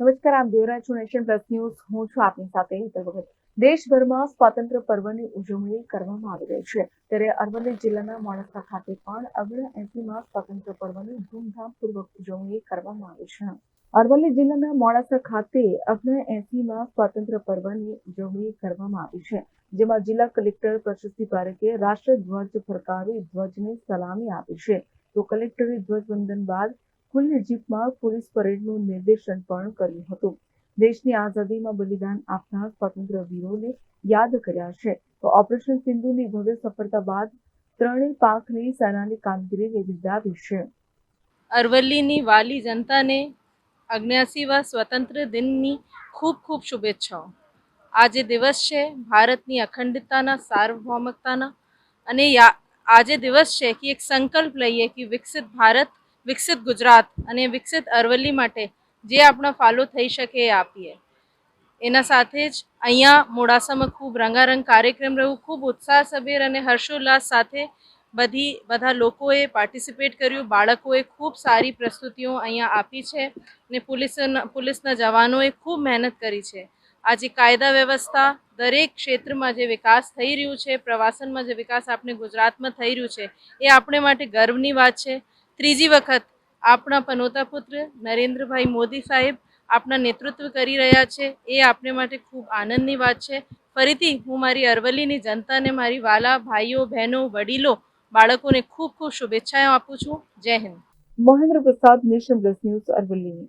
નમસ્કાર, આમ Devraj nation plus news. હું છું આપની સાથે દેશભરમાં સ્વાતંત્ર્ય પર્વની ઉજવણી કરવામાં આવી રહી છે. ત્યારે અરવલ્લી જિલ્લાના મોડાસા ખાતે પણ ઓગણ એસીમાં સ્વાતંત્ર્ય પર્વની ધૂમધામપૂર્વક ઉજવણી કરવામાં આવી છે. અરવલ્લી જિલ્લાના મોડાસા ખાતે ઓગણ એસીમાં સ્વાતંત્ર્ય પર્વની ઉજવણી કરવામાં આવી છે. જેમાં જિલ્લા કલેક્ટર પ્રશસ્તિ પારેખે રાષ્ટ્રધ્વજ ફરકાવી ધ્વજને સલામી આપી છે. તો કલેક્ટરે ધ્વજવંદન બાદ ખુલ્લી જીપમાં પોલીસ પરેડનું નિર્દેશન પણ કર્યું હતું. દેશની આઝાદીમાં બલિદાન આપનાર સ્વાતંત્ર્ય વીરોને યાદ કર્યા છે. તો ઓપરેશન સિંધુની ભવ્ય સફળતા બાદ ત્રણેય પાંખની સેનાની કામગીરીને બિરદાવી છે. અરવલ્લીની વાલી જનતાને અગ્ન્યાસીવા સ્વતંત્ર દિનની ખૂબ ખૂબ શુભેચ્છાઓ. આજે દિવસ છે ભારતની અખંડિતતાના સાર્વભૌમકતાના અને આજે દિવસ છે કે એક સંકલ્પ લઈએ કે વિકસિત ભારત વિકસિત ગુજરાત અને વિકસિત અરવલ્લી માટે જે આપણો ફાળો થઈ શકે એ આપીએ. એના સાથે જ અહીંયા મોડાસામાં ખૂબ રંગારંગ કાર્યક્રમ રહ્યું, ખૂબ ઉત્સાહસભેર અને હર્ષોલ્લાસ સાથે બધી, બધા લોકોએ પાર્ટિસિપેટ કર્યું, બાળકોએ ખૂબ સારી પ્રસ્તુતિઓ અહીંયા આપી છે ને, પોલીસના પોલીસના જવાનોએ ખૂબ મહેનત કરી છે. આજે કાયદા વ્યવસ્થા દરેક ક્ષેત્રમાં જે વિકાસ થઈ રહ્યું છે, પ્રવાસનમાં જે વિકાસ આપણે ગુજરાતમાં થઈ રહ્યું છે, એ આપણે માટે ગર્વની વાત છે. ત્રીજી વખત આપણા પનોતા પુત્ર નરેન્દ્રભાઈ મોદી સાહેબ આપણા નેતૃત્વ કરી રહ્યા છે. એ આપણે માટે ખૂબ આનંદની વાત છે. ફરીથી હું મારી અરવલ્લીની જનતાને મારી વાલા, ભાઈઓ, બહેનો, વડીલો, બાળકોને ખૂબ ખૂબ શુભેચ્છાઓ આપું છું. જય હિન્દ. મહેન્દ્ર પ્રસાદ નેશન પ્લસ ન્યૂઝ અરવલ્લી